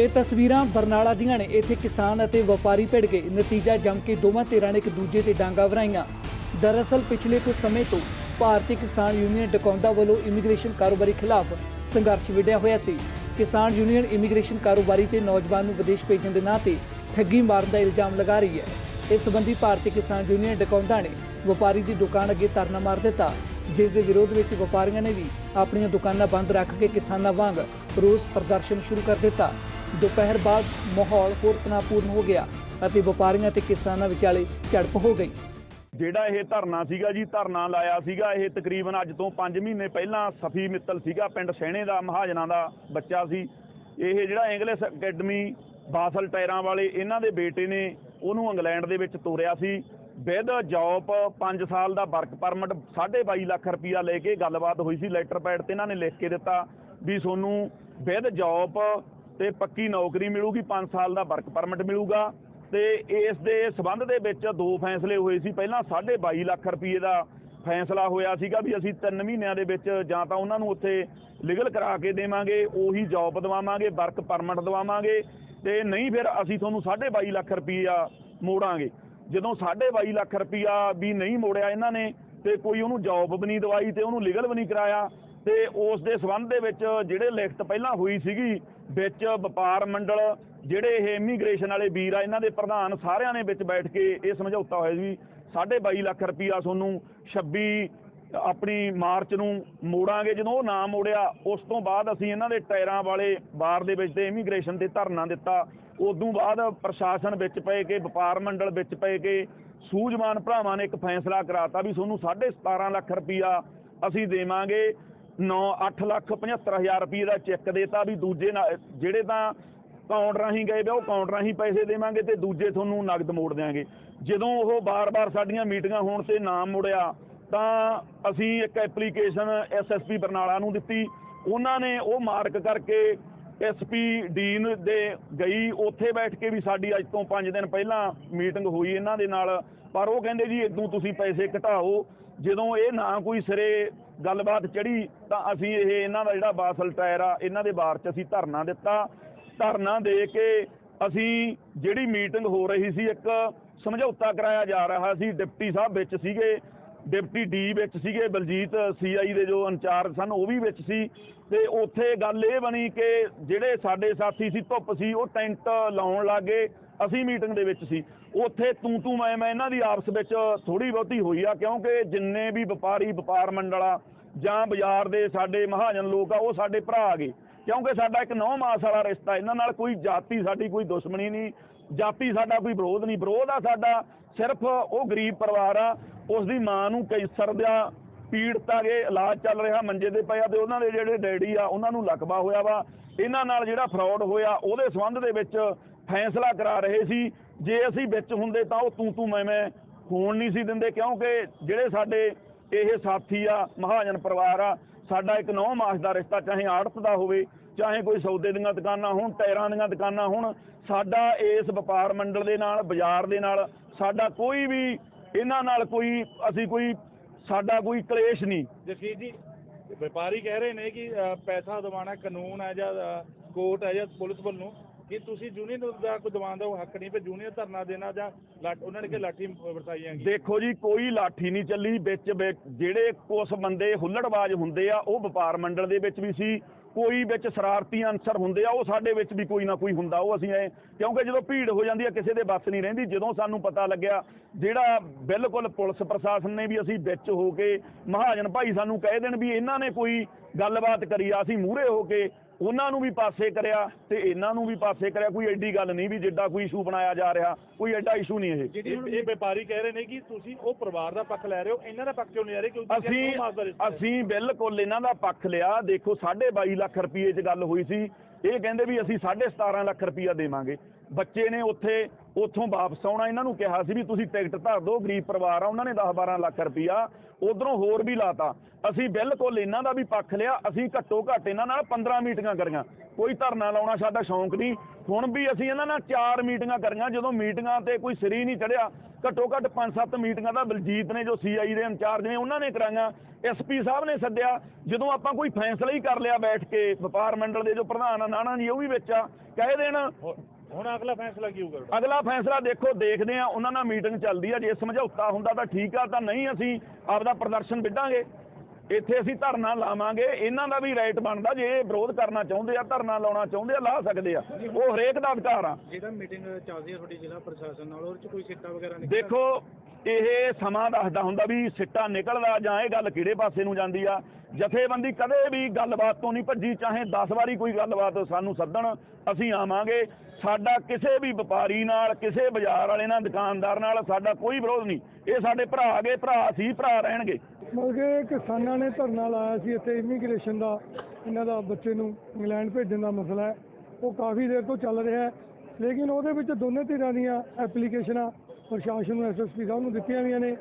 ਇਹ ਤਸਵੀਰਾਂ ਬਰਨਾਲਾ ਦੀਆਂ ਨੇ। ਇੱਥੇ ਕਿਸਾਨ ਅਤੇ ਵਪਾਰੀ ਭਿੜ ਗਏ। ਨਤੀਜਾ ਜੰਮ ਕੇ ਦੋਵਾਂ ਧਿਰਾਂ ਨੇ ਇੱਕ ਦੂਜੇ ਤੇ ਡਾਂਗਾ ਵਰਾਈਆਂ। ਦਰਅਸਲ ਪਿਛਲੇ ਕੁਝ ਸਮੇਂ ਤੋਂ ਭਾਰਤੀ ਕਿਸਾਨ ਯੂਨੀਅਨ ਡਕੌਂਦਾ ਵੱਲੋਂ ਇਮੀਗ੍ਰੇਸ਼ਨ ਕਾਰੋਬਾਰੀ ਖਿਲਾਫ ਸੰਘਰਸ਼ ਵਿੱਢਿਆ ਹੋਇਆ ਸੀ। ਕਿਸਾਨ ਯੂਨੀਅਨ ਇਮੀਗ੍ਰੇਸ਼ਨ ਕਾਰੋਬਾਰੀ ਤੇ ਨੌਜਵਾਨ ਨੂੰ ਵਿਦੇਸ਼ ਭੇਜਣ ਦੇ ਨਾਂ ਤੇ ਠੱਗੀ ਮਾਰਨ ਦਾ ਇਲਜ਼ਾਮ ਲਗਾ ਰਹੀ ਹੈ। ਇਸ ਸੰਬੰਧੀ ਭਾਰਤੀ ਕਿਸਾਨ ਯੂਨੀਅਨ ਡਕੌਂਦਾ ਨੇ ਵਪਾਰੀ ਦੀ ਦੁਕਾਨ ਅੱਗੇ ਧਰਨਾ ਮਾਰ ਦਿੱਤਾ, ਜਿਸ ਦੇ ਵਿਰੋਧ ਵਿੱਚ ਵਪਾਰੀਆਂ ਨੇ ਵੀ ਆਪਣੀਆਂ ਦੁਕਾਨਾਂ ਬੰਦ ਰੱਖ ਕੇ ਕਿਸਾਨਾਂ ਵਾਂਗ ਰੋਸ ਪ੍ਰਦਰਸ਼ਨ ਸ਼ੁਰੂ ਕਰ ਦਿੱਤਾ। ਦੁਪਹਿਰ ਬਾਅਦ ਮਾਹੌਲ ਹੋਰ ਤਣਾਅਪੂਰਨ ਹੋ ਗਿਆ ਅਤੇ ਵਪਾਰੀਆਂ ਤੇ ਕਿਸਾਨਾਂ ਵਿਚਾਲੇ ਝੜਪ ਹੋ ਗਈ। ਜਿਹੜਾ ਇਹ ਧਰਨਾ ਸੀਗਾ ਜੀ, ਧਰਨਾ ਲਾਇਆ ਸੀਗਾ, ਇਹ ਤਕਰੀਬਨ ਅੱਜ ਤੋਂ 5 ਮਹੀਨੇ ਪਹਿਲਾਂ ਸਫੀ ਮਿੱਤਲ ਸੀਗਾ, ਪਿੰਡ ਸਹਿਣੇ ਦਾ, ਮਹਾਜਨਾਂ ਦਾ ਬੱਚਾ ਸੀ। ਇਹ ਜਿਹੜਾ ਇੰਗਲਿਸ਼ ਅਕੈਡਮੀ ਬਾਸਲ ਟਾਇਰਾਂ ਵਾਲੇ, ਇਹਨਾਂ ਦੇ ਬੇਟੇ ਨੇ ਉਹਨੂੰ ਇੰਗਲੈਂਡ ਦੇ ਵਿੱਚ ਤੋਰਿਆ ਸੀ। ਵਿਦ ਜੌਬ 5 ਸਾਲ ਦਾ ਵਰਕ ਪਰਮਿਟ 22.5 ਲੱਖ ਰੁਪਇਆ ਲੈ ਕੇ ਗੱਲਬਾਤ ਹੋਈ ਸੀ, ਲੈਟਰ ਪੈਡ ਤੇ ਇਹਨਾਂ ਨੇ ਲਿਖ ਕੇ ਦਿੱਤਾ ਵੀ ਤੁਹਾਨੂੰ ਵਿਦ ਜੌਬ ਤੇ ਪੱਕੀ ਨੌਕਰੀ ਮਿਲੂਗੀ 5 ਸਾਲ ਦਾ ਵਰਕ ਪਰਮਿਟ ਮਿਲੂਗਾ। ਤੇ ਇਸ ਦੇ ਸਬੰਧ ਦੇ ਵਿੱਚ ਦੋ ਫੈਸਲੇ ਹੋਏ ਸੀ। ਪਹਿਲਾਂ 22.5 ਲੱਖ ਰੁਪਏ ਦਾ ਫੈਸਲਾ ਹੋਇਆ ਸੀਗਾ ਵੀ ਅਸੀਂ 3 ਮਹੀਨਿਆਂ ਦੇ ਵਿੱਚ ਜਾਂ ਤਾਂ ਉਹਨਾਂ ਨੂੰ ਉੱਥੇ ਲੀਗਲ ਕਰਾ ਕੇ ਦੇਵਾਂਗੇ, ਉਹੀ ਜੌਬ ਦਵਾਵਾਂਗੇ ਵਰਕ ਪਰਮਿਟ ਦਵਾਵਾਂਗੇ ਤੇ ਨਹੀਂ ਫਿਰ ਅਸੀਂ ਤੁਹਾਨੂੰ 22.5 ਲੱਖ ਰੁਪਈਆ ਮੋੜਾਂਗੇ। ਜਦੋਂ 22.5 ਲੱਖ ਰੁਪਈਆ ਵੀ ਨਹੀਂ ਮੋੜਿਆ ਇਹਨਾਂ ਨੇ, ਤੇ ਕੋਈ ਉਹਨੂੰ ਜੌਬ ਵੀ ਨਹੀਂ ਦਵਾਈ ਤੇ ਉਹਨੂੰ ਲੀਗਲ ਵੀ ਨਹੀਂ ਕਰਾਇਆ, ਤੇ ਉਸ ਦੇ ਸਬੰਧ ਦੇ ਵਿੱਚ ਜਿਹੜੇ ਲਿਖਤ ਪਹਿਲਾਂ ਹੋਈ ਸੀਗੀ ਵਿੱਚ ਵਪਾਰ ਮੰਡਲ, ਜਿਹੜੇ ਇਹ ਇਮੀਗ੍ਰੇਸ਼ਨ ਵਾਲੇ ਵੀਰ ਆ, ਇਹਨਾਂ ਦੇ ਪ੍ਰਧਾਨ ਸਾਰਿਆਂ ਨੇ ਵਿੱਚ ਬੈਠ ਕੇ ਇਹ ਸਮਝੌਤਾ ਹੋਇਆ ਸੀ 22.5 ਲੱਖ ਰੁਪਈਆ ਤੁਹਾਨੂੰ 26 ਆਪਣੀ ਮਾਰਚ ਨੂੰ ਮੋੜਾਂਗੇ। ਜਦੋਂ ਉਹ ਨਾ ਮੋੜਿਆ, ਉਸ ਤੋਂ ਬਾਅਦ ਅਸੀਂ ਇਹਨਾਂ ਦੇ ਟਾਇਰਾਂ ਵਾਲੇ ਬਾਰ ਦੇ ਵਿੱਚ ਤੇ ਇਮੀਗ੍ਰੇਸ਼ਨ ਤੇ ਧਰਨਾ ਦਿੱਤਾ। ਉਦੋਂ ਬਾਅਦ ਪ੍ਰਸ਼ਾਸਨ ਵਿੱਚ ਪਏ ਕੇ, ਵਪਾਰ ਮੰਡਲ ਵਿੱਚ ਪਏ ਕੇ, ਸੂਝਵਾਨ ਭਰਾਵਾਂ ਨੇ ਇੱਕ ਫੈਸਲਾ ਕਰਾਤਾ ਵੀ ਤੁਹਾਨੂੰ 17.5 ਲੱਖ ਰੁਪਈਆ ਅਸੀਂ ਦੇਵਾਂਗੇ। 9 8 ਲੱਖ 75 ਹਜ਼ਾਰ ਰੁਪਏ ਦਾ ਚੈੱਕ ਦੇਤਾ ਵੀ ਦੂਜੇ ਨਾ- ਜਿਹੜੇ ਤਾਂ ਅਕਾਊਂਟ ਰਾਹੀਂ ਗਏ ਵੇ, ਉਹ ਅਕਾਊਂਟ ਰਾਹੀਂ ਪੈਸੇ ਦੇਵਾਂਗੇ ਤੇ ਦੂਜੇ ਤੁਹਾਨੂੰ ਨਗਦ ਮੋੜ ਦਿਆਂਗੇ। ਜਦੋਂ ਉਹ ਬਾਰ-ਬਾਰ ਸਾਡੀਆਂ ਮੀਟਿੰਗਾਂ ਹੋਣ ਤੇ ਨਾ ਮੁੜਿਆ, ਤਾਂ ਅਸੀਂ ਇੱਕ ਐਪਲੀਕੇਸ਼ਨ ਐਸਐਸਪੀ ਬਰਨਾਲਾ ਨੂੰ ਦਿੱਤੀ। ਉਹਨਾਂ ਨੇ ਉਹ ਮਾਰਕ ਕਰਕੇ ਐਸਪੀ ਡੀਨ ਦੇ ਗਈ। ਉੱਥੇ ਬੈਠ ਕੇ ਵੀ ਸਾਡੀ ਅੱਜ ਤੋਂ 5 ਦਿਨ ਪਹਿਲਾਂ ਮੀਟਿੰਗ ਹੋਈ ਇਹਨਾਂ ਦੇ ਨਾਲ। ਪਰ ਉਹ ਕਹਿੰਦੇ ਜੀ, ਇਦੋਂ ਤੁਸੀਂ ਪੈਸੇ ਘਟਾਓ। ਜਦੋਂ ਇਹ ਨਾ ਕੋਈ ਸਿਰੇ ਗੱਲਬਾਤ ਚੜੀ ਤਾਂ ਅਸੀਂ ਇਹ ਇਹਨਾਂ ਦਾ ਜਿਹੜਾ ਬਾਸਲ ਟਾਇਰ ਆ, ਇਹਨਾਂ ਦੇ ਬਾਰ 'ਚ ਅਸੀਂ ਧਰਨਾ ਦਿੱਤਾ। ਧਰਨਾ ਦੇ ਕੇ ਅਸੀਂ ਜਿਹੜੀ ਮੀਟਿੰਗ ਹੋ ਰਹੀ ਸੀ, ਇੱਕ ਸਮਝੌਤਾ ਕਰਾਇਆ ਜਾ ਰਿਹਾ ਸੀ। ਡਿਪਟੀ ਸਾਹਿਬ ਵਿੱਚ ਸੀਗੇ, ਡਿਪਟੀ ਡੀ ਵਿੱਚ ਸੀਗੇ, ਬਲਜੀਤ ਸੀਆਈ ਦੇ ਜੋ ਇੰਚਾਰਜ ਸਨ, ਉਹ ਵੀ ਵਿੱਚ ਸੀ। ਤੇ ਉੱਥੇ ਗੱਲ ਇਹ ਬਣੀ ਕਿ ਜਿਹੜੇ ਸਾਡੇ ਸਾਥੀ ਸੀ, ਧੁੱਪ ਸੀ, ਉਹ ਟੈਂਟ ਲਾਉਣ ਲੱਗੇ ਅਸੀਂ ਮੀਟਿੰਗ ਦੇ ਵਿੱਚ ਸੀ। ਉੱਥੇ ਤੂੰ ਤੂੰ ਮੈਂ ਮੈਂ ਇਹਨਾਂ ਦੀ ਆਪਸ ਵਿੱਚ ਥੋੜੀ ਬਹੁਤੀ ਹੋਈ ਆ, ਕਿਉਂਕਿ ਜਿੰਨੇ ਵੀ ਵਪਾਰੀ, ਵਪਾਰ ਮੰਡਲ ਆ ਜਾਂ ਬਾਜ਼ਾਰ ਦੇ ਸਾਡੇ ਮਹਾਜਨ ਲੋਕ ਆ, ਉਹ ਸਾਡੇ ਭਰਾ ਆ ਗਏ। ਕਿਉਂਕਿ ਸਾਡਾ ਇੱਕ ਨੌ ਮਾਸ ਵਾਲਾ ਰਿਸ਼ਤਾ, ਇਹਨਾਂ ਨਾਲ ਕੋਈ ਜਾਤੀ ਸਾਡੀ ਕੋਈ ਦੁਸ਼ਮਣੀ ਨਹੀਂ, ਜਾਤੀ ਸਾਡਾ ਕੋਈ ਵਿਰੋਧ ਨਹੀਂ। ਵਿਰੋਧ ਆ ਸਾਡਾ, ਸਿਰਫ ਉਹ ਗਰੀਬ ਪਰਿਵਾਰ ਆ ਉਸ ਦੀ ਮਾਂ ਨੂੰ ਕੈਂਸਰ ਦਾ ਪੀੜਤ ਗਏ ਇਲਾਜ ਚੱਲ ਰਿਹਾ, ਮੰਜੇ ਤੇ ਪਿਆ ਤੇ ਉਹਨਾਂ ਦੇ ਜਿਹੜੇ ਡੈਡੀ ਆ, ਉਹਨਾਂ ਨੂੰ ਲਕਵਾ ਹੋਇਆ ਵਾ। ਇਹਨਾਂ ਨਾਲ ਜਿਹੜਾ ਫਰਾਡ ਹੋਇਆ, ਉਹਦੇ ਸੰਬੰਧ ਦੇ ਵਿੱਚ ਫੈਸਲਾ ਕਰਾ ਰਹੇ ਸੀ। ਜੇ ਅਸੀਂ ਵਿੱਚ ਹੁੰਦੇ ਤਾਂ ਉਹ ਤੂੰ ਤੂੰ ਮੈਂ ਮੈਂ ਹੋਣ ਨਹੀਂ ਸੀ ਦਿੰਦੇ। ਕਿਉਂਕਿ ਜਿਹੜੇ ਸਾਡੇ ਇਹ ਸਾਥੀ ਆ, ਮਹਾਜਨ ਪਰਿਵਾਰ ਆ, ਸਾਡਾ ਇੱਕ ਨੌ ਮਾਸ ਦਾ ਰਿਸ਼ਤਾ, ਚਾਹੇ ਆੜਤ ਦਾ ਹੋਵੇ, ਚਾਹੇ ਕੋਈ ਸੌਦੇ ਦੀਆਂ ਦੁਕਾਨਾਂ ਹੋਣ, ਟਾਇਰਾਂ ਦੀਆਂ ਦੁਕਾਨਾਂ ਹੋਣ, ਸਾਡਾ ਇਸ ਵਪਾਰ ਮੰਡਲ ਦੇ ਨਾਲ, ਬਾਜ਼ਾਰ ਦੇ ਨਾਲ, ਸਾਡਾ ਕੋਈ ਵੀ ਇਹਨਾਂ ਨਾਲ ਕੋਈ, ਅਸੀਂ ਕੋਈ, ਸਾਡਾ ਕੋਈ ਕਲੇਸ਼ ਨਹੀਂ। ਜਸਜੀਤ ਜੀ, ਵਪਾਰੀ ਕਹਿ ਰਹੇ ਨੇ ਕਿ ਪੈਸਾ ਦਿਵਾਉਣਾ ਕਾਨੂੰਨ ਹੈ ਜਾਂ ਕੋਰਟ ਹੈ ਜਾਂ ਪੁਲਿਸ ਵੱਲੋਂ। ਕਿ ਤੁਸੀਂ ਜੂਨੀਅਰ ਦਾ ਕੋਈ ਦਿਵਾਉਣ ਦਾ ਉਹ ਹੱਕ ਨਹੀਂ ਪਰ ਜੂਨੀਅਰ ਧਰਨਾ ਦੇਣਾ ਜਾਂ ਉਹਨਾਂ ਨੇ ਕਿ ਲਾਠੀ ਵਰਤਾਈ ਦੇਖੋ ਜੀ, ਕੋਈ ਲਾਠੀ ਨਹੀਂ ਚੱਲੀ, ਵਿੱਚ ਜਿਹੜੇ ਕੁਝ ਬੰਦੇ ਹੁੱਲੜਬਾਜ਼ ਹੁੰਦੇ ਆ, ਉਹ ਵਪਾਰ ਮੰਡਲ ਦੇ ਵਿੱਚ ਵੀ ਸੀ, ਕੋਈ ਵਿੱਚ ਸ਼ਰਾਰਤੀ ਅਨਸਰ ਹੁੰਦੇ ਆ, ਉਹ ਸਾਡੇ ਵਿੱਚ ਵੀ ਕੋਈ ਨਾ ਕੋਈ ਹੁੰਦਾ, ਉਹ ਅਸੀਂ ਐ, ਕਿਉਂਕਿ ਜਦੋਂ ਭੀੜ ਹੋ ਜਾਂਦੀ ਆ, ਕਿਸੇ ਦੇ ਬੱਸ ਨਹੀਂ ਰਹਿੰਦੀ, ਜਦੋਂ ਸਾਨੂੰ ਪਤਾ ਲੱਗਿਆ, ਜਿਹੜਾ ਬਿਲਕੁਲ ਪੁਲਿਸ ਪ੍ਰਸ਼ਾਸਨ ਨੇ ਵੀ ਅਸੀਂ ਵਿੱਚ ਹੋ ਕੇ ਮਹਾਜਨ ਭਾਈ ਸਾਨੂੰ ਕਹਿ ਦੇਣ ਵੀ ਇਹਨਾਂ ਨੇ ਕੋਈ ਗੱਲਬਾਤ ਕਰੀ ਆ, ਅਸੀਂ ਮੂਹਰੇ ਹੋ ਕੇ ਉਹਨਾਂ ਨੂੰ ਵੀ ਪਾਸੇ ਕਰਿਆ ਤੇ ਇਹਨਾਂ ਨੂੰ ਵੀ ਪਾਸੇ ਕਰਿਆ। ਕੋਈ ਐਡੀ ਗੱਲ ਨਹੀਂ ਵੀ ਜਿੱਡਾ ਕੋਈ ਇਸ਼ੂ ਬਣਾਇਆ ਜਾ ਰਿਹਾ ਕੋਈ ਐਡਾ ਇਸ਼ੂ ਨਹੀਂ ਇਹ। ਇਹ ਵਪਾਰੀ ਕਹਿ ਰਹੇ ਨੇ ਕਿ ਤੁਸੀਂ ਉਹ ਪਰਿਵਾਰ ਦਾ ਪੱਖ ਲੈ ਰਹੇ ਹੋ ਇਹਨਾਂ ਦਾ ਪੱਖ ਕਿਉਂ ਨਹੀਂ ਲੈ ਰਹੇ? ਕਿਉਂਕਿ ਅਸੀਂ। ਅਸੀਂ ਬਿਲਕੁਲ ਇਹਨਾਂ ਦਾ ਪੱਖ ਲਿਆ। ਦੇਖੋ 22.5 ਲੱਖ ਰੁਪਏ 'ਚ ਗੱਲ ਹੋਈ ਸੀ। ਇਹ ਕਹਿੰਦੇ ਵੀ ਅਸੀਂ 17.5 ਲੱਖ ਰੁਪਇਆ ਦੇਵਾਂਗੇ। ਬੱਚੇ ਨੇ ਉੱਥੇ, ਉੱਥੋਂ ਵਾਪਸ ਆਉਣਾ। ਇਹਨਾਂ ਨੂੰ ਕਿਹਾ ਸੀ ਵੀ ਤੁਸੀਂ ਟਿਕਟ ਧਰ ਦਿਓ, ਗਰੀਬ ਪਰਿਵਾਰ ਆ, ਉਹਨਾਂ ਨੇ 10-12 ਲੱਖ ਰੁਪਇਆ ਉਧਰੋਂ ਹੋਰ ਵੀ ਲਾਤਾ। ਅਸੀਂ ਬਿਲਕੁਲ ਇਹਨਾਂ ਦਾ ਵੀ ਪੱਖ ਲਿਆ, ਅਸੀਂ ਘੱਟੋ ਘੱਟ ਇਹਨਾਂ ਨਾਲ 15 ਮੀਟਿੰਗਾਂ ਕਰੀਆਂ। ਕੋਈ ਧਰਨਾ ਲਾਉਣਾ ਸਾਡਾ ਸ਼ੌਂਕ ਨਹੀਂ। ਹੁਣ ਵੀ ਅਸੀਂ ਇਹਨਾਂ ਨਾਲ ਚਾਰ ਮੀਟਿੰਗਾਂ ਕਰੀਆਂ, ਜਦੋਂ ਮੀਟਿੰਗਾਂ ਤੇ ਕੋਈ ਸਿਰ ਹੀ ਨਹੀਂ ਚੜਿਆ। ਘੱਟੋ ਘੱਟ 5-7 ਮੀਟਿੰਗਾਂ ਦਾ ਬਲਜੀਤ ਨੇ, ਜੋ ਸੀਆਈ ਦੇ ਇੰਚਾਰਜ ਨੇ, ਉਹਨਾਂ ਨੇ ਕਰਾਈਆਂ। ਐਸਪੀ ਸਾਹਿਬ ਨੇ ਸੱਦਿਆ, ਜਦੋਂ ਆਪਾਂ ਕੋਈ ਫੈਸਲਾ ਹੀ ਕਰ ਲਿਆ ਬੈਠ ਕੇ, ਵਪਾਰ ਮੰਡਲ ਦੇ ਜੋ ਪ੍ਰਧਾਨ ਆ, ਨਾਣਾ ਜੀ, ਉਹ ਵੀ ਵਿੱਚ ਆ। ਕਹਿ ਦੇਣ ਹੁਣ- ਅਗਲਾ ਫੈਸਲਾ ਕੀ ਹੋਊਗਾ? ਅਗਲਾ ਫੈਸਲਾ ਦੇਖੋ ਦੇਖਦੇ ਆ ਉਹਨਾਂ ਨਾਲ ਮੀਟਿੰਗ ਚੱਲਦੀ ਆ ਜੇ ਸਮਝੌਤਾ ਹੁੰਦਾ ਤਾਂ ਠੀਕ ਆ ਤਾਂ ਨਹੀਂ ਅਸੀਂ ਆਪਦਾ ਪ੍ਰਦਰਸ਼ਨ ਵਿੱਢਾਂਗੇ। ਇੱਥੇ ਅਸੀਂ ਧਰਨਾ ਲਾਵਾਂਗੇ ਇਹਨਾਂ ਦਾ ਵੀ ਰਾਈਟ ਬਣਦਾ ਜੇ ਇਹ ਵਿਰੋਧ ਕਰਨਾ ਚਾਹੁੰਦੇ ਆ ਧਰਨਾ ਲਾਉਣਾ ਚਾਹੁੰਦੇ ਆ ਲਾ ਸਕਦੇ ਆ। ਉਹ ਹਰੇਕ ਦਾ ਅਧਿਕਾਰ ਆ। ਜਿਹੜਾ ਮੀਟਿੰਗ ਚੱਲਦੀ ਹੈ ਤੁਹਾਡੀ ਜ਼ਿਲ੍ਹਾ ਪ੍ਰਸ਼ਾਸਨ ਨਾਲ ਉਹਦੇ ਚ ਕੋਈ ਸਿੱਟਾ ਵਗੈਰਾ ਨਹੀਂ ਦੇਖੋ ਇਹ ਸਮਾਂ ਦੱਸਦਾ ਹੁੰਦਾ ਵੀ ਸਿੱਟਾ ਨਿਕਲਦਾ ਜਾਂ ਇਹ ਗੱਲ ਕਿਹੜੇ ਪਾਸੇ ਨੂੰ ਜਾਂਦੀ ਆ? ਜਥੇਬੰਦੀ ਕਦੇ ਵੀ ਗੱਲਬਾਤ ਤੋਂ ਨਹੀਂ ਭੱਜੀ, ਚਾਹੇ 10 ਵਾਰੀ ਕੋਈ ਗੱਲਬਾਤ ਸਾਨੂੰ ਸੱਦਣ, ਅਸੀਂ ਆਵਾਂਗੇ। ਸਾਡਾ ਕਿਸੇ ਵੀ ਵਪਾਰੀ ਨਾਲ, ਕਿਸੇ ਬਾਜ਼ਾਰ ਵਾਲੇ ਨਾਲ, ਦੁਕਾਨਦਾਰ ਨਾਲ ਸਾਡਾ ਕੋਈ ਵਿਰੋਧ ਨਹੀਂ। ਇਹ ਸਾਡੇ ਭਰਾ ਗਏ ਭਰਾ ਸੀ ਭਰਾ ਰਹਿਣਗੇ। ਮਤਲਬ ਕਿਸਾਨਾਂ ਨੇ ਧਰਨਾ ਲਾਇਆ ਸੀ ਇੱਥੇ ਇਮੀਗ੍ਰੇਸ਼ਨ ਦਾ, ਇਹਨਾਂ ਦਾ ਬੱਚੇ ਨੂੰ ਇੰਗਲੈਂਡ ਭੇਜਣ ਦਾ ਮਸਲਾ ਹੈ। ਉਹ ਕਾਫੀ ਦੇਰ ਤੋਂ ਚੱਲ ਰਿਹਾ ਹੈ। ਲੇਕਿਨ ਉਹਦੇ ਵਿੱਚ ਦੋਨੇ ਧਿਰਾਂ ਦੀਆਂ ਐਪਲੀਕੇਸ਼ਨਾਂ ਪ੍ਰਸ਼ਾਸਨ ਨੂੰ ਐਸਐਸਪੀ ਸਾਹਿਬ ਨੂੰ ਦਿੱਤੀਆਂ ਗਈਆਂ ਨੇ।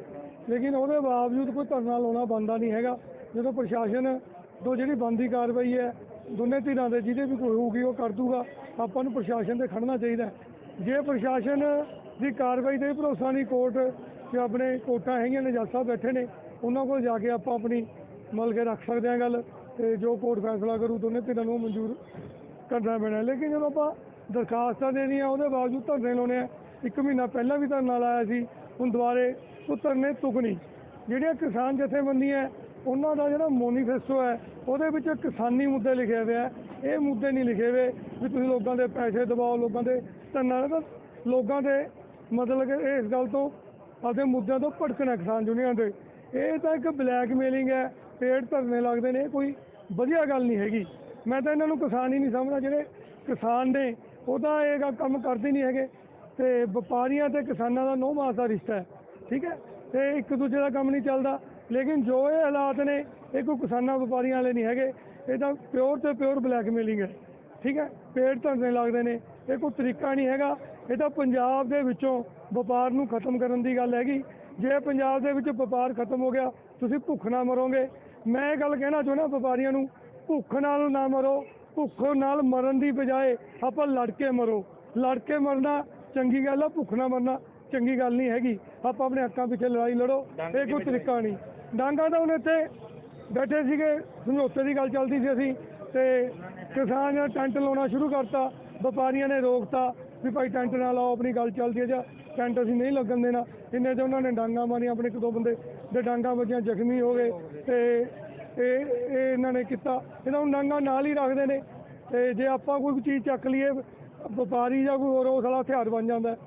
ਲੇਕਿਨ ਉਹਦੇ ਬਾਵਜੂਦ ਕੋਈ ਧਰਨਾ ਲਾਉਣਾ ਬੰਦਾ ਨਹੀਂ ਹੈਗਾ। ਜਦੋਂ ਪ੍ਰਸ਼ਾਸਨ ਤੋਂ ਜਿਹੜੀ ਬੰਦੀ ਕਾਰਵਾਈ ਹੈ, ਦੋਨੇ ਧਿਰਾਂ ਦੇ ਜਿਹਦੇ ਵੀ ਕੋਈ ਹੋਊਗੀ ਉਹ ਕਰ ਦੂਗਾ। ਆਪਾਂ ਨੂੰ ਪ੍ਰਸ਼ਾਸਨ ਤੇ ਖੜਨਾ ਚਾਹੀਦਾ ਜੇ ਪ੍ਰਸ਼ਾਸਨ ਦੀ ਕਾਰਵਾਈ ਤੇ ਭਰੋਸਾ ਨਹੀਂ, ਕੋਰਟ ਕਿ ਆਪਣੇ ਕੋਰਟਾਂ ਹੈਗੀਆਂ ਨੇ, ਜੱਜ ਸਾਹਿਬ ਬੈਠੇ ਨੇ, ਉਹਨਾਂ ਕੋਲ ਜਾ ਕੇ ਆਪਾਂ ਆਪਣੀ ਮਲ ਕੇ ਰੱਖ ਸਕਦੇ ਹਾਂ ਗੱਲ ਤੇ ਜੋ ਕੋਰਟ ਫੈਸਲਾ ਕਰੂ, ਦੋਨੇ ਧਿਰਾਂ ਨੂੰ ਮਨਜ਼ੂਰ ਕਰਨਾ ਪੈਣਾ। ਲੇਕਿਨ ਜਦੋਂ ਆਪਾਂ ਦਰਖਾਸਤਾਂ ਦੇਣੀਆਂ, ਉਹਦੇ ਬਾਵਜੂਦ ਧਰਨੇ ਲਾਉਣੇ ਆ ਇੱਕ ਮਹੀਨਾ ਪਹਿਲਾਂ ਵੀ ਧਰਨਾ ਲਾਇਆ ਸੀ, ਹੁਣ ਦੁਬਾਰੇ ਉਹ ਧਰਨੇ ਤੁਕਣੀ ਜਿਹੜੀਆਂ ਕਿਸਾਨ ਜਥੇਬੰਦੀਆਂ ਉਹਨਾਂ ਦਾ ਜਿਹੜਾ ਮੋਨੀਫੈਸਟੋ ਹੈ, ਉਹਦੇ ਵਿੱਚ ਕਿਸਾਨੀ ਮੁੱਦੇ ਲਿਖੇ ਹੋਏ ਆ ਇਹ ਮੁੱਦੇ ਨਹੀਂ ਲਿਖੇ ਹੋਏ ਵੀ ਤੁਸੀਂ ਲੋਕਾਂ ਦੇ ਪੈਸੇ ਦਬਾਓ, ਲੋਕਾਂ ਦੇ ਧਰਨਾ ਲੋਕਾਂ ਦੇ ਮਤਲਬ ਕਿ ਇਸ ਗੱਲ ਤੋਂ ਆਪਦੇ ਮੁੱਦਿਆਂ ਤੋਂ ਭਟਕਣਾ ਕਿਸਾਨ ਯੂਨੀਅਨ ਦੇ। ਇਹ ਤਾਂ ਇੱਕ ਬਲੈਕਮੇਲਿੰਗ ਹੈ ਪੇੜ ਧਰਨੇ ਲੱਗਦੇ ਨੇ, ਇਹ ਕੋਈ ਵਧੀਆ ਗੱਲ ਨਹੀਂ ਹੈਗੀ। ਮੈਂ ਤਾਂ ਇਹਨਾਂ ਨੂੰ ਕਿਸਾਨ ਹੀ ਨਹੀਂ ਸਮਝਦਾ, ਜਿਹੜੇ ਕਿਸਾਨ ਨੇ, ਉਹ ਤਾਂ ਇਹ ਗ- ਕੰਮ ਕਰਦੇ ਨਹੀਂ ਹੈਗੇ। ਤੇ ਵਪਾਰੀਆਂ ਤੇ ਕਿਸਾਨਾਂ ਦਾ ਨੋ ਮਾਸ ਦਾ ਰਿਸ਼ਤਾ ਹੈ, ਠੀਕ ਹੈ? ਤੇ ਇੱਕ ਦੂਜੇ ਦਾ ਕੰਮ ਨਹੀਂ ਚੱਲਦਾ। ਲੇਕਿਨ ਜੋ ਇਹ ਹਾਲਾਤ ਨੇ, ਇਹ ਕੋਈ ਕਿਸਾਨਾਂ, ਵਪਾਰੀਆਂ ਵਾਲੇ ਨਹੀਂ ਹੈਗੇ। ਇਹ ਤਾਂ ਪਿਓਰ ਤੇ ਪਿਓਰ ਬਲੈਕਮੇਲਿੰਗ ਹੈ, ਠੀਕ ਹੈ? ਪੇੜ ਧਰਨੇ ਲੱਗਦੇ ਨੇ। ਇਹ ਕੋਈ ਤਰੀਕਾ ਨਹੀਂ ਹੈਗਾ। ਇਹ ਤਾਂ ਪੰਜਾਬ ਦੇ ਵਿੱਚੋਂ ਵਪਾਰ ਨੂੰ ਖਤਮ ਕਰਨ ਦੀ ਗੱਲ ਹੈਗੀ। ਜੇ ਪੰਜਾਬ ਦੇ ਵਿੱਚ ਵਪਾਰ ਖਤਮ ਹੋ ਗਿਆ, ਤੁਸੀਂ ਭੁੱਖ ਨਾ ਮਰੋਗੇ। ਮੈਂ ਇਹ ਗੱਲ ਕਹਿਣਾ ਚਾਹੁੰਦਾ ਵਪਾਰੀਆਂ ਨੂੰ, ਭੁੱਖ ਨਾਲ ਨਾ ਮਰੋ। ਭੁੱਖ ਨਾਲ ਮਰਨ ਦੀ ਬਜਾਏ ਆਪਾਂ ਲੜ ਕੇ ਮਰੋ। ਲੜ ਕੇ ਮਰਨਾ ਚੰਗੀ ਗੱਲ ਆ ਭੁੱਖ ਨਾਲ ਮਰਨਾ ਚੰਗੀ ਗੱਲ ਨਹੀਂ ਹੈਗੀ। ਆਪਾਂ ਆਪਣੇ ਹੱਕਾਂ ਪਿੱਛੇ ਲੜਾਈ ਲੜੋ ਇਹ ਕੋਈ ਤਰੀਕਾ ਨਹੀਂ। ਡਾਂਗਾ ਤਾਂ ਹੁਣ ਇੱਥੇ ਬੈਠੇ ਸੀਗੇ ਸਮਝੌਤੇ ਦੀ ਗੱਲ ਚੱਲਦੀ ਸੀ ਅਸੀਂ ਤੇ ਕਿਸਾਨ ਨੇ ਟੈਂਟ ਲਾਉਣਾ ਸ਼ੁਰੂ ਕਰਤਾ ਵਪਾਰੀਆਂ ਨੇ ਰੋਕਤਾ ਵੀ ਭਾਈ ਟੈਂਟ ਨਾ ਲਾਓ ਆਪਣੀ ਗੱਲ ਚੱਲਦੀ ਹੈ ਜਾਂ ਟੈਂਟ ਅਸੀਂ ਨਹੀਂ ਲੱਗਣ ਦੇਣਾ। ਇੰਨੇ ਤੇ ਉਹਨਾਂ ਨੇ ਡਾਂਗਾ ਮਾਰੀਆਂ ਆਪਣੇ ਇੱਕ ਦੋ ਬੰਦੇ ਦੇ ਡਾਂਗਾ ਵੱਜੀਆਂ ਜ਼ਖਮੀ ਹੋ ਗਏ ਤੇ ਇਹ ਇਹ ਇਹਨਾਂ ਨੇ ਕੀਤਾ। ਇਹਨਾਂ ਨੂੰ ਡਾਂਗਾ ਨਾਲ ਹੀ ਰੱਖਦੇ ਨੇ ਤੇ ਜੇ ਆਪਾਂ ਕੋਈ ਚੀਜ਼ ਚੱਕ ਲਈਏ ਵਪਾਰੀ ਜਾਂ ਕੋਈ ਹੋਰ ਉਸ ਵਾਲਾ ਹਥਿਆਰ ਬਣ ਜਾਂਦਾ ਹੈ।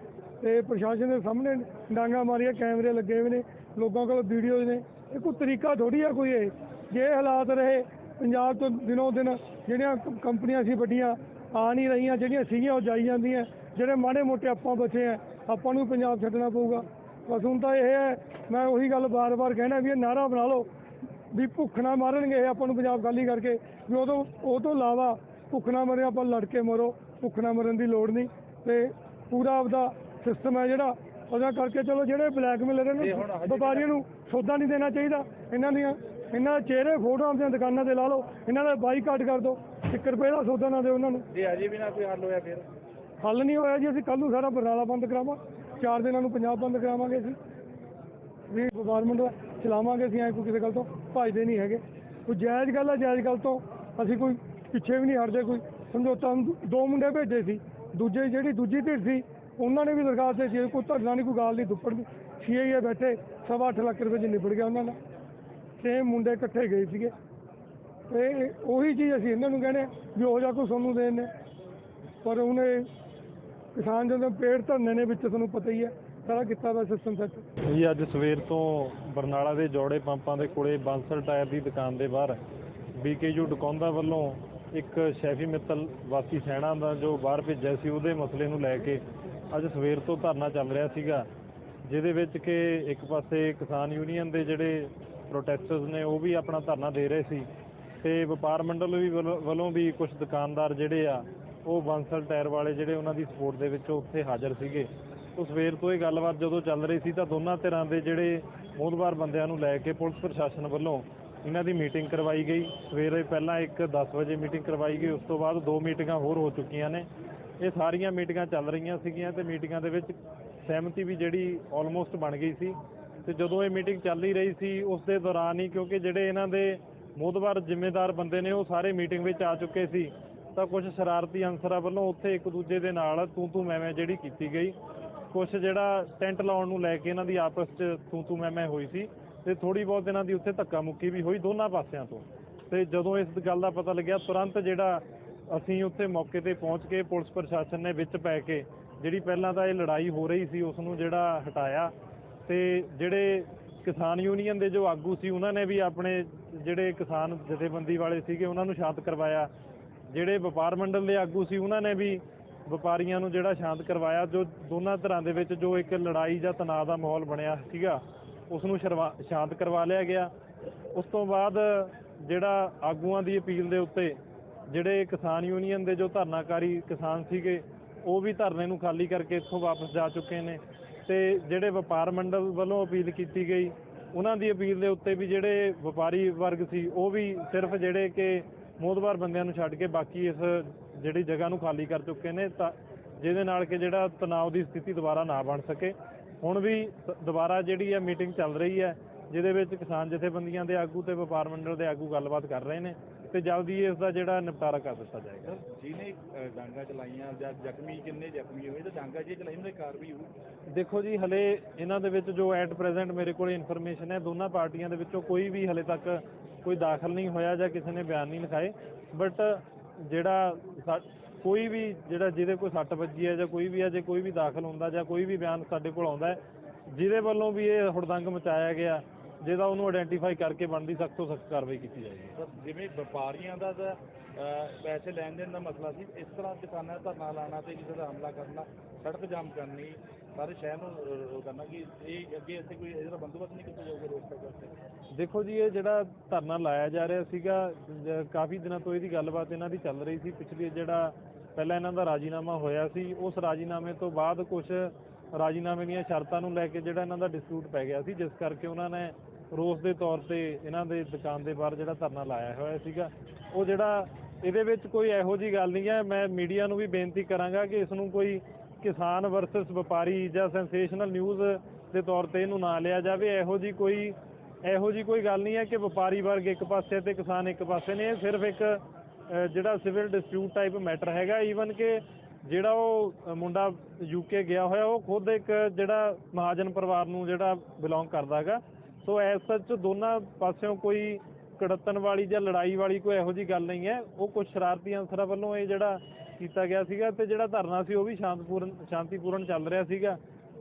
ਤੇ ਪ੍ਰਸ਼ਾਸਨ ਦੇ ਸਾਹਮਣੇ ਡਾਂਗਾ ਮਾਰੀਆਂ, ਕੈਮਰੇ ਲੱਗੇ ਹੋਏ ਨੇ, ਲੋਕਾਂ ਕੋਲ ਵੀਡੀਓਜ਼ ਨੇ। ਇਹ ਕੋਈ ਤਰੀਕਾ ਥੋੜੀ ਆ ਕੋਈ ਇਹ, ਜੇ ਹਾਲਾਤ ਰਹੇ, ਪੰਜਾਬ ਤੋਂ ਦਿਨੋਂ ਦਿਨ ਜਿਹੜੀਆਂ ਕੰਪਨੀਆਂ ਸੀ ਵੱਡੀਆਂ, ਆ ਨਹੀਂ ਰਹੀਆਂ, ਜਿਹੜੀਆਂ ਸੀਗੀਆਂ, ਉਹ ਜਾਈ ਜਾਂਦੀਆਂ। ਜਿਹੜੇ ਮਾੜੇ ਮੋਟੇ ਆਪਾਂ ਬਚੇ ਆ, ਆਪਾਂ ਨੂੰ ਪੰਜਾਬ ਛੱਡਣਾ ਪਊਗਾ। ਬਸ ਹੁਣ ਤਾਂ ਇਹ ਹੈ, ਮੈਂ ਉਹੀ ਗੱਲ ਬਾਰ-ਬਾਰ ਕਹਿਣਾ ਵੀ ਇਹ ਨਾਰਾ ਬਣਾ ਲਓ, ਵੀ ਭੁੱਖ ਨਾ ਮਾਰਨਗੇ, ਇਹ ਆਪਾਂ ਨੂੰ ਪੰਜਾਬ ਖਾਲੀ ਕਰਕੇ। ਵੀ ਉਹ ਤੋਂ ਉਹ ਤੋਂ ਇਲਾਵਾ ਭੁੱਖ ਨਾ ਮਰੇ, ਆਪਾਂ ਲੜ ਕੇ ਮਰੋ। ਭੁੱਖ ਨਾ ਮਰਨ ਦੀ ਲੋੜ ਨਹੀਂ ਤੇ ਪੂਰਾ ਆਪਦਾ ਸਿਸਟਮ ਹੈ ਜਿਹੜਾ ਉਹਦਾ ਕਰਕੇ ਚਲੋ ਜਿਹੜੇ ਬਲੈਕਮੇਲਰ ਨੇ ਵਪਾਰੀਆਂ ਨੂੰ ਸੌਦਾ ਨਹੀਂ ਦੇਣਾ ਚਾਹੀਦਾ। ਇਹਨਾਂ ਦੀਆਂ ਇਹਨਾਂ ਦੇ ਚਿਹਰੇ ਫੋਟੋਆਂ ਆਪਣੀਆਂ ਦੁਕਾਨਾਂ ਤੇ ਲਾ ਲਓ ਇਹਨਾਂ ਦਾ ਬਾਈਕਾਟ ਕਰ ਦਿਓ 1 ਰੁਪਏ ਦਾ ਸੌਦਾ ਨਾ ਦਿਓ ਉਹਨਾਂ ਨੂੰ। ਜੇ ਅਜੇ ਵੀ ਨਾ ਕੋਈ ਹੱਲ ਹੋਇਆ ਫਿਰ? ਹੱਲ ਨਹੀਂ ਹੋਇਆ ਜੀ ਅਸੀਂ ਕੱਲ ਨੂੰ ਸਾਰਾ ਬਰਨਾਲਾ ਬੰਦ ਕਰਾਵਾਂ ਚਾਰ ਦਿਨਾਂ ਨੂੰ ਪੰਜਾਬ ਬੰਦ ਕਰਾਵਾਂਗੇ ਅਸੀਂ। ਵੀ ਗਵਰਨਮੈਂਟ ਚਲਾਵਾਂਗੇ ਅਸੀਂ ਐ ਕੋਈ ਕਿਸੇ ਗੱਲ ਤੋਂ ਭੱਜਦੇ ਨਹੀਂ ਹੈਗੇ। ਕੋਈ ਜਾਇਜ਼ ਗੱਲ ਹੈ ਜਾਇਜ਼ ਗੱਲ ਤੋਂ ਅਸੀਂ ਕੋਈ ਪਿੱਛੇ ਵੀ ਨਹੀਂ ਹਟਦੇ ਕੋਈ। ਸਮਝੌਤਾ ਹੁਣ ਦੋ ਮੁੰਡੇ ਭੇਜੇ ਸੀ, ਦੂਜੇ ਜਿਹੜੀ ਦੂਜੀ ਧਿਰ ਸੀ, ਉਹਨਾਂ ਨੇ ਵੀ ਦਰਖਾਸਤ ਦੇ ਸੀ ਕੋਈ ਧਰਨਾ ਨਹੀਂ ਕੋਈ ਗੱਲ ਨਹੀਂ ਦੁੱਪੜ ਦੀ ਸੀਆਈਏ ਬੈਠੇ, ਸਵਾ ਅੱਠ ਲੱਖ ਰੁਪਏ ਚ ਨਿਬੜ ਗਿਆ ਉਹਨਾਂ ਦਾ ਸੇਮ ਮੁੰਡੇ ਇਕੱਠੇ ਗਏ ਸੀਗੇ। ਤੇ ਉਹੀ ਚੀਜ਼ ਅਸੀਂ ਇਹਨਾਂ ਨੂੰ ਕਹਿੰਦੇ ਵੀ ਉਹ ਜਾ ਕੋ ਤੁਹਾਨੂੰ ਦੇਣ ਨੇ। ਪਰ ਉਹਨੇ ਕਿਸਾਨ ਜਦੋਂ ਪੇੜ ਧਰਨੇ ਨੇ, ਵਿੱਚ ਤੁਹਾਨੂੰ ਪਤਾ ਹੀ ਹੈ, ਸਾਰਾ ਕੀਤਾ ਦਾ ਸਿਸਟਮ ਸੈੱਟ ਜੀ, ਅੱਜ ਸਵੇਰ ਤੋਂ ਬਰਨਾਲਾ ਦੇ ਜੋੜੇ ਪੰਪਾਂ ਦੇ ਕੋਲੇ ਬਾਂਸਲ ਟਾਇਰ ਦੀ ਦੁਕਾਨ ਦੇ ਬਾਹਰ, ਬੀਕੇਯੂ ਡਕੌਂਦਾ ਵੱਲੋਂ ਇੱਕ ਸ਼ੈਫੀ ਮਿੱਤਲ ਵਾਸੀ ਸੈਣਾ ਦਾ ਜੋ ਬਾਹਰ ਭੇਜਿਆ ਸੀ, ਉਹਦੇ ਮਸਲੇ ਨੂੰ ਲੈ ਕੇ ਅੱਜ ਸਵੇਰ ਤੋਂ ਧਰਨਾ ਚੱਲ ਰਿਹਾ ਸੀਗਾ, ਜਿਹਦੇ ਵਿੱਚ ਕਿ ਇੱਕ ਪਾਸੇ ਕਿਸਾਨ ਯੂਨੀਅਨ ਦੇ ਜਿਹੜੇ ਪ੍ਰੋਟੈਸਟਰਸ ਨੇ, ਉਹ ਵੀ ਆਪਣਾ ਧਰਨਾ ਦੇ ਰਹੇ ਸੀ ਤੇ ਵਪਾਰ ਮੰਡਲ ਵੀ ਵੱਲੋਂ- ਵੱਲੋਂ ਵੀ ਕੁਝ ਦੁਕਾਨਦਾਰ ਜਿਹੜੇ ਆ, ਉਹ ਬਾਂਸਲ ਟਾਇਰ ਵਾਲੇ ਜਿਹੜੇ ਉਹਨਾਂ ਦੀ ਸਪੋਰਟ ਦੇ ਵਿੱਚ ਉੱਥੇ ਹਾਜ਼ਰ ਸੀਗੇ। ਉਹ ਸਵੇਰ ਤੋਂ ਇਹ ਗੱਲਬਾਤ ਜਦੋਂ ਚੱਲ ਰਹੀ ਸੀ, ਤਾਂ ਦੋਨਾਂ ਧਿਰਾਂ ਦੇ ਜਿਹੜੇ ਮੋਹਦਵਾਰ ਬੰਦਿਆਂ ਨੂੰ ਲੈ ਕੇ ਪੁਲਿਸ ਪ੍ਰਸ਼ਾਸਨ ਵੱਲੋਂ ਇਹਨਾਂ ਦੀ ਮੀਟਿੰਗ ਕਰਵਾਈ ਗਈ। ਸਵੇਰੇ ਪਹਿਲਾਂ ਇੱਕ 10 ਵਜੇ ਮੀਟਿੰਗ ਕਰਵਾਈ ਗਈ। ਉਸ ਤੋਂ ਬਾਅਦ ਦੋ ਮੀਟਿੰਗਾਂ ਹੋਰ ਹੋ ਚੁੱਕੀਆਂ ਨੇ। ਇਹ ਸਾਰੀਆਂ ਮੀਟਿੰਗਾਂ ਚੱਲ ਰਹੀਆਂ ਸੀਗੀਆਂ ਤੇ ਮੀਟਿੰਗਾਂ ਦੇ ਵਿੱਚ ਸਹਿਮਤੀ ਵੀ ਜਿਹੜੀ ਆਲਮੋਸਟ ਬਣ ਗਈ ਸੀ। ਤੇ ਜਦੋਂ ਇਹ ਮੀਟਿੰਗ ਚੱਲ ਹੀ ਰਹੀ ਸੀ, ਉਸ ਦੇ ਦੌਰਾਨ ਹੀ ਕਿਉਂਕਿ ਜਿਹੜੇ ਇਹਨਾਂ ਦੇ ਮੋਦਵਾਰ ਜ਼ਿੰਮੇਦਾਰ ਬੰਦੇ ਨੇ, ਉਹ ਸਾਰੇ ਮੀਟਿੰਗ ਵਿੱਚ ਆ ਚੁੱਕੇ ਸੀ। ਤਾਂ ਕੁਝ ਸ਼ਰਾਰਤੀ ਅਨਸਰਾਂ ਵੱਲੋਂ ਉੱਥੇ ਇੱਕ ਦੂਜੇ ਦੇ ਨਾਲ ਤੂੰ ਤੂੰ ਮੈਂ ਮੈਂ ਜਿਹੜੀ ਕੀਤੀ ਗਈ। ਕੁਝ ਜਿਹੜਾ ਟੈਂਟ ਲਾਉਣ ਨੂੰ ਲੈ ਕੇ ਇਹਨਾਂ ਦੀ ਆਪਸ 'ਚ ਤੂੰ ਤੂੰ ਮੈਂ ਮੈਂ ਹੋਈ ਸੀ। ਤੇ ਥੋੜੀ ਬਹੁਤ ਇਹਨਾਂ ਦੀ ਉੱਥੇ ਧੱਕਾ ਮੁੱਕੀ ਵੀ ਹੋਈ ਦੋਨਾਂ ਪਾਸਿਆਂ ਤੋਂ। ਤੇ ਜਦੋਂ ਇਸ ਗੱਲ ਦਾ ਪਤਾ ਲੱਗਿਆ, ਤੁਰੰਤ ਜਿਹੜਾ ਅਸੀਂ ਉੱਥੇ ਮੌਕੇ ਤੇ ਪਹੁੰਚ ਕੇ ਪੁਲਿਸ ਪ੍ਰਸ਼ਾਸਨ ਨੇ ਵਿੱਚ ਪੈ ਕੇ, ਜਿਹੜੀ ਪਹਿਲਾਂ ਤਾਂ ਇਹ ਲੜਾਈ ਹੋ ਰਹੀ ਸੀ, ਉਸ ਨੂੰ ਜਿਹੜਾ ਹਟਾਇਆ। ਤੇ ਜਿਹੜੇ ਕਿਸਾਨ ਯੂਨੀਅਨ ਦੇ ਜੋ ਆਗੂ ਸੀ, ਉਹਨਾਂ ਨੇ ਵੀ ਆਪਣੇ ਜਿਹੜੇ ਕਿਸਾਨ ਜਥੇਬੰਦੀ ਵਾਲੇ ਸੀਗੇ, ਉਹਨਾਂ ਨੂੰ ਸ਼ਾਂਤ ਕਰਵਾਇਆ। ਜਿਹੜੇ ਵਪਾਰ ਮੰਡਲ ਦੇ ਆਗੂ ਸੀ, ਉਹਨਾਂ ਨੇ ਵੀ ਵਪਾਰੀਆਂ ਨੂੰ ਜਿਹੜਾ ਸ਼ਾਂਤ ਕਰਵਾਇਆ, ਜੋ ਦੋਨਾਂ ਧਿਰਾਂ ਦੇ ਵਿੱਚ ਜੋ ਇੱਕ ਲੜਾਈ ਜਾਂ ਤਣਾਅ ਦਾ ਮਾਹੌਲ ਬਣਿਆ ਸੀਗਾ। ਉਸ ਨੂੰ ਸ਼ਰਵਾ- ਸ਼ਾਂਤ ਕਰਵਾ ਲਿਆ ਗਿਆ। ਉਸ ਤੋਂ ਬਾਅਦ ਜਿਹੜਾ ਆਗੂਆਂ ਦੀ ਅਪੀਲ ਦੇ ਉੱਤੇ ਜਿਹੜੇ ਕਿਸਾਨ ਯੂਨੀਅਨ ਦੇ ਜੋ ਧਰਨਾਕਾਰੀ ਕਿਸਾਨ ਸੀਗੇ, ਉਹ ਵੀ ਧਰਨੇ ਨੂੰ ਖਾਲੀ ਕਰਕੇ ਇੱਥੋਂ ਵਾਪਸ ਜਾ ਚੁੱਕੇ ਨੇ ਤੇ ਜਿਹੜੇ ਵਪਾਰ ਮੰਡਲ ਵੱਲੋਂ ਅਪੀਲ ਕੀਤੀ ਗਈ, ਉਹਨਾਂ ਦੀ ਅਪੀਲ ਦੇ ਉੱਤੇ ਵੀ ਜਿਹੜੇ ਵਪਾਰੀ ਵਰਗ ਸੀ, ਉਹ ਵੀ ਸਿਰਫ ਜਿਹੜੇ ਕਿ ਮੋਦਵਾਰ ਬੰਦਿਆਂ ਨੂੰ ਛੱਡ ਕੇ ਬਾਕੀ ਇਸ ਜਿਹੜੀ ਜਗ੍ਹਾ ਨੂੰ ਖਾਲੀ ਕਰ ਚੁੱਕੇ ਨੇ ਤਾਂ ਜਿਹਦੇ ਨਾਲ ਕਿ ਜਿਹੜਾ ਤਣਾਅ ਦੀ ਸਥਿਤੀ ਦੁਬਾਰਾ ਨਾ ਬਣ ਸਕੇ। ਹੁਣ ਵੀ ਦੁਬਾਰਾ ਜਿਹੜੀ ਹੈ ਮੀਟਿੰਗ ਚੱਲ ਰਹੀ ਹੈ ਜਿਹਦੇ ਵਿੱਚ ਕਿਸਾਨ ਜਥੇਬੰਦੀਆਂ ਦੇ ਆਗੂ ਤੇ ਵਪਾਰ ਮੰਡਲ ਦੇ ਆਗੂ ਗੱਲਬਾਤ ਕਰ ਰਹੇ ਨੇ ਤੇ ਜਲਦੀ ਇਸ ਦਾ ਜਿਹੜਾ ਨਿਪਟਾਰਾ ਕਰ ਦਿੱਤਾ ਜਾਏਗਾ। ਜਿਹਨੇ ਡਾਂਗਾ ਚਲਾਈਆਂ ਜਾਂ ਜ਼ਖਮੀ ਕਿੰਨੇ ਜ਼ਖਮੀ ਹੋਏ ਤੇ ਡਾਂਗਾ ਜੇ ਚਲਾਈ ਉਹਦੇ ਕਾਰਵਾਈ ਹੋਊ? ਦੇਖੋ ਜੀ ਹਲੇ ਇਹਨਾਂ ਦੇ ਵਿੱਚ ਜੋ ਐਟ ਪ੍ਰੈਜ਼ੈਂਟ ਮੇਰੇ ਕੋਲ ਇਨਫੋਰਮੇਸ਼ਨ ਹੈ ਦੋਨਾਂ ਪਾਰਟੀਆਂ ਦੇ ਵਿੱਚੋਂ ਕੋਈ ਵੀ ਹਲੇ ਤੱਕ ਕੋਈ ਦਾਖਲ ਨਹੀਂ ਹੋਇਆ ਜਾਂ ਕਿਸੇ ਨੇ ਬਿਆਨ ਨਹੀਂ ਲਿਖਾਏ। ਬਟ ਜਿਹੜਾ ਕੋਈ ਵੀ ਜਿਹੜਾ ਜਿਹਦੇ ਕੋਈ ਸੱਟ ਵੱਜੀ ਹੈ ਜਾਂ ਕੋਈ ਵੀ ਹੈ, ਜੇ ਕੋਈ ਵੀ ਦਾਖਲ ਹੁੰਦਾ ਜਾਂ ਕੋਈ ਵੀ ਬਿਆਨ ਸਾਡੇ ਕੋਲ ਆਉਂਦਾ ਜਿਹਦੇ ਵੱਲੋਂ ਵੀ ਇਹ ਹੁੜਦੰਗ ਮਚਾਇਆ ਗਿਆ, ਜਿਹਦਾ ਉਹਨੂੰ ਆਇਡੈਂਟੀਫਾਈ ਕਰਕੇ ਬਣਦੀ ਸਖਤ ਤੋਂ ਸਖਤ ਕਾਰਵਾਈ ਕੀਤੀ ਜਾਏਗੀ। ਜਿਵੇਂ ਵਪਾਰੀਆਂ ਦਾ ਤਾਂ ਪੈਸੇ ਲੈਣ ਦੇਣ ਦਾ ਮਸਲਾ ਸੀ। ਇਸ ਤਰ੍ਹਾਂ ਕਿਸਾਨਾਂ ਦਾ ਧਰਨਾ ਲਾਣਾ ਤੇ ਕਿਸੇ ਦਾ ਹਮਲਾ ਕਰਨਾ, ਸੜਕ ਜਾਮ ਕਰਨੀ, ਸਾਰੇ ਸ਼ਹਿਰ ਨੂੰ ਕਰਨਾ ਕਿ ਇਹ ਅੱਗੇ ਇੱਥੇ ਕੋਈ ਇਹਦਾ ਬੰਦੋਬਸਤ ਨਹੀਂ ਕੀਤਾ ਜਾਊਗਾ ਰੋਡ ਤੱਕ ਦੇਖੋ ਜੀ, ਇਹ ਜਿਹੜਾ ਧਰਨਾ ਲਾਇਆ ਜਾ ਰਿਹਾ ਸੀਗਾ ਕਾਫੀ ਦਿਨਾਂ ਤੋਂ ਇਹਦੀ ਗੱਲਬਾਤ ਇਹਨਾਂ ਦੀ ਚੱਲ ਰਹੀ ਸੀ। ਪਿਛਲੀ ਜਿਹੜਾ ਪਹਿਲਾਂ ਇਹਨਾਂ ਦਾ ਰਾਜੀਨਾਮਾ ਹੋਇਆ ਸੀ, ਉਸ ਰਾਜੀਨਾਮੇ ਤੋਂ ਬਾਅਦ ਕੁਝ ਰਾਜੀਨਾਮੇ ਦੀਆਂ ਸ਼ਰਤਾਂ ਨੂੰ ਲੈ ਕੇ ਜਿਹੜਾ ਇਹਨਾਂ ਦਾ ਡਿਸਪਿਊਟ ਪੈ ਗਿਆ ਸੀ, ਜਿਸ ਕਰਕੇ ਉਹਨਾਂ ਨੇ ਰੋਸ ਦੇ ਤੌਰ ਤੇ ਇਹਨਾਂ ਦੇ ਦੁਕਾਨ ਦੇ ਬਾਹਰ ਜਿਹੜਾ ਧਰਨਾ ਲਾਇਆ ਹੋਇਆ ਸੀਗਾ। ਉਹ ਜਿਹੜਾ ਇਹਦੇ ਵਿੱਚ ਕੋਈ ਇਹੋ ਜੀ ਗੱਲ ਨਹੀਂ ਹੈ। ਮੈਂ ਮੀਡੀਆ ਨੂੰ ਵੀ ਬੇਨਤੀ ਕਰਾਂਗਾ ਕਿ ਇਸ ਨੂੰ ਕੋਈ ਕਿਸਾਨ ਵਰਸਸ ਵਪਾਰੀ ਜਾਂ ਸੈਂਸੇਸ਼ਨਲ ਨਿਊਜ਼ ਦੇ ਤੌਰ ਤੇ ਇਹਨੂੰ ਨਾ ਲਿਆ ਜਾਵੇ। ਇਹੋ ਜੀ ਕੋਈ ਇਹੋ ਜੀ ਕੋਈ ਗੱਲ ਨਹੀਂ ਹੈ ਕਿ ਵਪਾਰੀ ਵਰਗ ਇੱਕ ਪਾਸੇ ਤੇ ਕਿਸਾਨ ਇੱਕ ਪਾਸੇ ਨੇ। ਇਹ ਸਿਰਫ ਇੱਕ ਜਿਹੜਾ ਸਿਵਲ ਡਿਸਪਿਊਟ ਟਾਈਪ ਮੈਟਰ ਹੈਗਾ। ਈਵਨ ਕਿ ਜਿਹੜਾ ਉਹ ਅ, ਮੁੰਡਾ ਯੂਕੇ ਗਿਆ ਹੋਇਆ ਉਹ ਖੁਦ ਇੱਕ ਜਿਹੜਾ ਮਹਾਜਨ ਪਰਿਵਾਰ ਨੂੰ ਜਿਹੜਾ ਬਿਲੋਂਗ ਕਰਦਾ ਹੈਗਾ। ਸੋ ਐਸ ਸੱਚ ਦੋਨਾਂ ਪਾਸਿਓਂ ਕੋਈ ਕੜਤਨ ਵਾਲੀ ਜਾਂ ਲੜਾਈ ਵਾਲੀ ਕੋਈ ਇਹੋ ਜੀ ਗੱਲ ਨਹੀਂ ਹੈ। ਉਹ ਕੁਝ ਸ਼ਰਾਰਤੀ ਅਨਸਰਾਂ ਵੱਲੋਂ ਇਹ ਜਿਹੜਾ ਕੀਤਾ ਗਿਆ ਸੀਗਾ ਤੇ ਜਿਹੜਾ ਧਰਨਾ ਸੀ ਉਹ ਵੀ ਸ਼ਾਂਤਪੂਰਨ ਸ਼ਾਂਤੀਪੂਰਨ ਚੱਲ ਰਿਹਾ ਸੀਗਾ।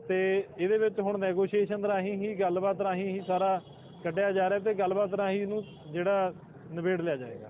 ਤੇ ਇਹਦੇ ਵਿੱਚ ਹੁਣ ਨੈਗੋਸ਼ੀਏਸ਼ਨ ਰਾਹੀਂ ਹੀ, ਗੱਲਬਾਤ ਰਾਹੀਂ ਹੀ ਸਾਰਾ ਕੱਢਿਆ ਜਾ ਰਿਹਾ ਤੇ ਗੱਲਬਾਤ ਰਾਹੀਂ ਇਹਨੂੰ ਜਿਹੜਾ ਨਿਬੇੜ ਲਿਆ ਜਾਏਗਾ।